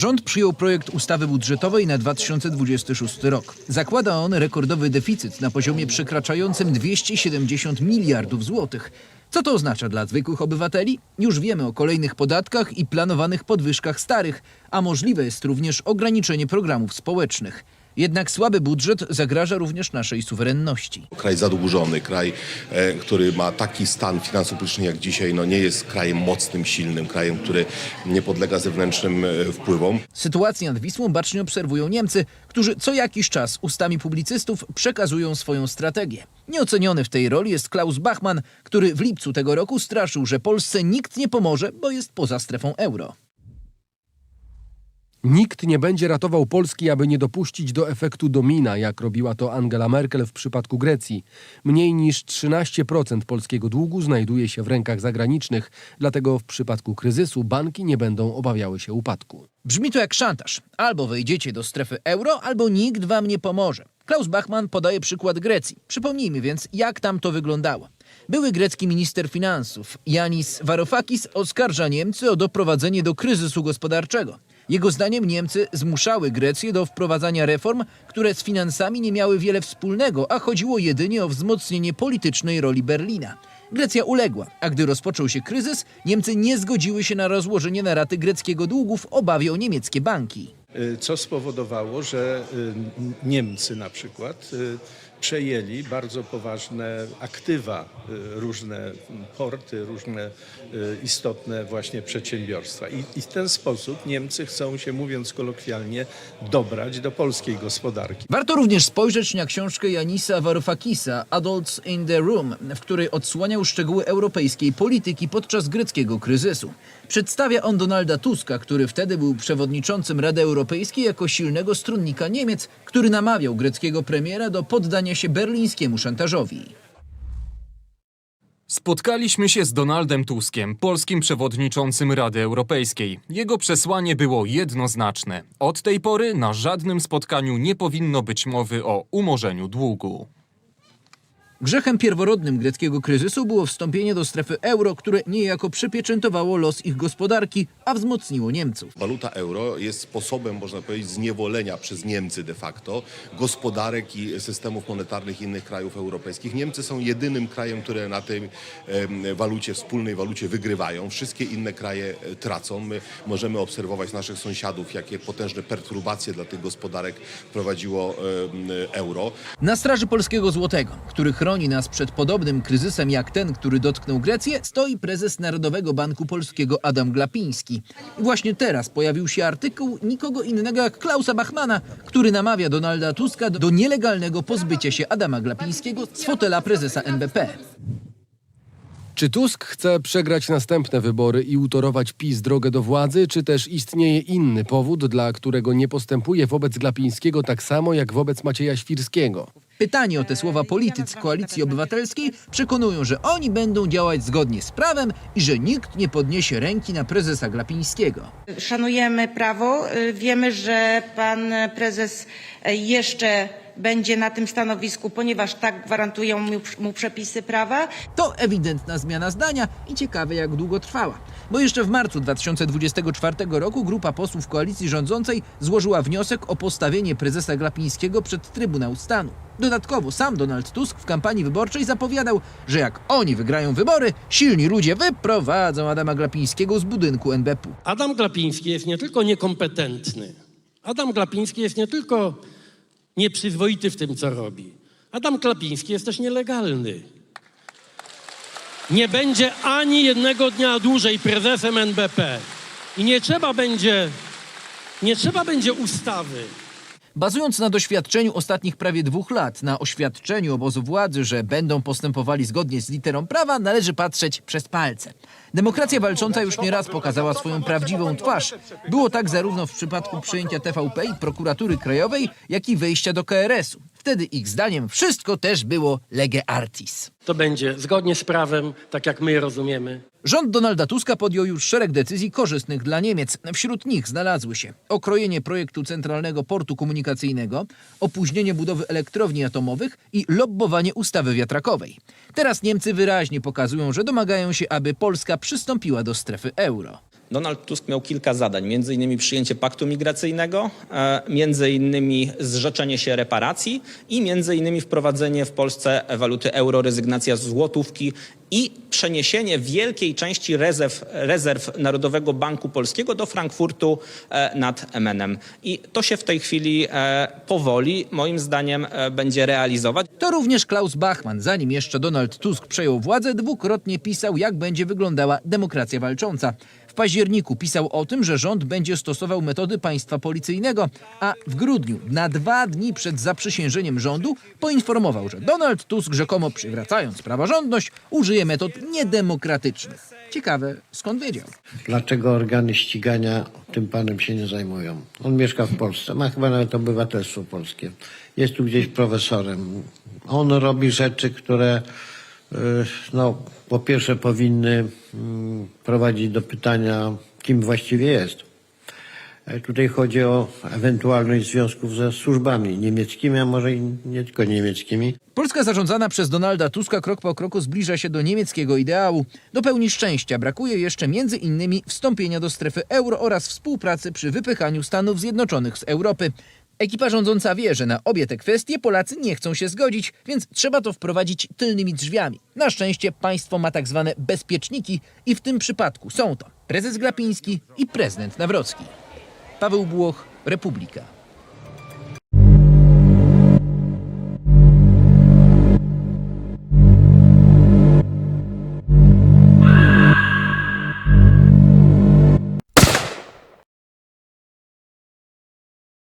Rząd przyjął projekt ustawy budżetowej na 2026 rok. Zakłada on rekordowy deficyt na poziomie przekraczającym 270 miliardów złotych. Co to oznacza dla zwykłych obywateli? Już wiemy o kolejnych podatkach i planowanych podwyżkach starych, a możliwe jest również ograniczenie programów społecznych. Jednak słaby budżet zagraża również naszej suwerenności. Kraj zadłużony, kraj, e, który ma taki stan finansów publicznych jak dzisiaj, no nie jest krajem mocnym, silnym, krajem, który nie podlega zewnętrznym e, wpływom. Sytuację nad Wisłą bacznie obserwują Niemcy, którzy co jakiś czas ustami publicystów przekazują swoją strategię. Nieoceniony w tej roli jest Klaus Bachmann, który w lipcu tego roku straszył, że Polsce nikt nie pomoże, bo jest poza strefą euro. Nikt nie będzie ratował Polski, aby nie dopuścić do efektu domina, jak robiła to Angela Merkel w przypadku Grecji. Mniej niż 13% polskiego długu znajduje się w rękach zagranicznych, dlatego w przypadku kryzysu banki nie będą obawiały się upadku. Brzmi to jak szantaż. Albo wejdziecie do strefy euro, albo nikt wam nie pomoże. Klaus Bachmann podaje przykład Grecji. Przypomnijmy więc, jak tam to wyglądało. Były grecki minister finansów Yanis Varoufakis oskarża Niemcy o doprowadzenie do kryzysu gospodarczego. Jego zdaniem Niemcy zmuszały Grecję do wprowadzania reform, które z finansami nie miały wiele wspólnego, a chodziło jedynie o wzmocnienie politycznej roli Berlina. Grecja uległa, a gdy rozpoczął się kryzys, Niemcy nie zgodziły się na rozłożenie na raty greckiego długu w obawie o niemieckie banki. Y, co spowodowało, że y, Niemcy na przykład y, przejęli bardzo poważne aktywa, y, różne porty, różne y, istotne właśnie przedsiębiorstwa. I, I w ten sposób Niemcy chcą się, mówiąc kolokwialnie, dobrać do polskiej gospodarki. Warto również spojrzeć na książkę Janisa Varoufakisa Adults in the Room, w której odsłaniał szczegóły europejskiej polityki podczas greckiego kryzysu. Przedstawia on Donalda Tuska, który wtedy był przewodniczącym Rady Europejskiej jako silnego stronnika Niemiec, który namawiał greckiego premiera do poddania się berlińskiemu szantażowi. Spotkaliśmy się z Donaldem Tuskiem, polskim przewodniczącym Rady Europejskiej. Jego przesłanie było jednoznaczne. Od tej pory na żadnym spotkaniu nie powinno być mowy o umorzeniu długu. Grzechem pierworodnym greckiego kryzysu było wstąpienie do strefy euro, które niejako przypieczętowało los ich gospodarki, a wzmocniło Niemców. Waluta euro jest sposobem, można powiedzieć, zniewolenia przez Niemcy de facto gospodarek i systemów monetarnych innych krajów europejskich. Niemcy są jedynym krajem, które na tej walucie, wspólnej walucie wygrywają. Wszystkie inne kraje e, tracą. My możemy obserwować naszych sąsiadów, jakie potężne perturbacje dla tych gospodarek prowadziło euro. Na straży polskiego złotego, który chroni nas przed podobnym kryzysem jak ten, który dotknął Grecję, stoi prezes Narodowego Banku Polskiego Adam Glapiński. Właśnie teraz pojawił się artykuł nikogo innego jak Klausa Bachmana, który namawia Donalda Tuska do nielegalnego pozbycia się Adama Glapińskiego z fotela prezesa NBP. Czy Tusk chce przegrać następne wybory i utorować PiS drogę do władzy, czy też istnieje inny powód, dla którego nie postępuje wobec Glapińskiego tak samo jak wobec Macieja Świrskiego? Pytani o te słowa politycy Koalicji Obywatelskiej przekonują, że oni będą działać zgodnie z prawem i że nikt nie podniesie ręki na prezesa Glapińskiego. Szanujemy prawo. Wiemy, że pan prezes jeszcze będzie na tym stanowisku, ponieważ tak gwarantują mu przepisy prawa. To ewidentna zmiana zdania i ciekawe jak długo trwała. Bo jeszcze w marcu 2024 roku grupa posłów koalicji rządzącej złożyła wniosek o postawienie prezesa Glapińskiego przed Trybunał Stanu. Dodatkowo sam Donald Tusk w kampanii wyborczej zapowiadał, że jak oni wygrają wybory, silni ludzie wyprowadzą Adama Glapińskiego z budynku NBP-u. Adam Glapiński jest nie tylko niekompetentny. Adam Glapiński jest nie tylko nieprzyzwoity w tym, co robi. Adam Glapiński jest też nielegalny. Nie będzie ani jednego dnia dłużej prezesem NBP. I nie trzeba będzie, nie trzeba będzie ustawy. Bazując na doświadczeniu ostatnich prawie dwóch lat, na oświadczeniu obozu władzy, że będą postępowali zgodnie z literą prawa, należy patrzeć przez palce. Demokracja walcząca już nieraz pokazała swoją prawdziwą twarz. Było tak zarówno w przypadku przejęcia TVP i prokuratury krajowej, jak i wejścia do KRS-u. Wtedy ich zdaniem wszystko też było lege artis. To będzie zgodnie z prawem, tak jak my je rozumiemy. Rząd Donalda Tuska podjął już szereg decyzji korzystnych dla Niemiec. Wśród nich znalazły się okrojenie projektu Centralnego Portu Komunikacyjnego, opóźnienie budowy elektrowni atomowych i lobbowanie ustawy wiatrakowej. Teraz Niemcy wyraźnie pokazują, że domagają się, aby Polska przystąpiła do strefy euro. Donald Tusk miał kilka zadań, między innymi przyjęcie paktu migracyjnego, e, między innymi zrzeczenie się reparacji i między innymi wprowadzenie w Polsce waluty euro, rezygnacja z złotówki i przeniesienie wielkiej części rezerw, rezerw Narodowego Banku Polskiego do Frankfurtu e, nad Menem. I to się w tej chwili e, powoli, moim zdaniem, będzie realizować. To również Klaus Bachmann, zanim jeszcze Donald Tusk przejął władzę, dwukrotnie pisał, jak będzie wyglądała demokracja walcząca. W październiku pisał o tym, że rząd będzie stosował metody państwa policyjnego, a w grudniu, na dwa dni przed zaprzysiężeniem rządu, poinformował, że Donald Tusk rzekomo przywracając praworządność, użyje metod niedemokratycznych. Ciekawe, skąd wiedział. dlaczego organy ścigania tym panem się nie zajmują. On mieszka w Polsce, ma chyba nawet obywatelstwo polskie. Jest tu gdzieś profesorem. On robi rzeczy, które no, po pierwsze powinny mm, prowadzić do pytania, kim właściwie jest. E, Tutaj chodzi o ewentualność związków ze służbami niemieckimi, a może i nie tylko niemieckimi. Polska zarządzana przez Donalda Tuska krok po kroku zbliża się do niemieckiego ideału. Do pełni szczęścia brakuje jeszcze między innymi wstąpienia do strefy euro oraz współpracy przy wypychaniu Stanów Zjednoczonych z Europy. Ekipa rządząca wie, że na obie te kwestie Polacy nie chcą się zgodzić, więc trzeba to wprowadzić tylnymi drzwiami. Na szczęście państwo ma tak zwane bezpieczniki i w tym przypadku są to prezes Glapiński i prezydent Nawrocki. Paweł Błoch, Republika.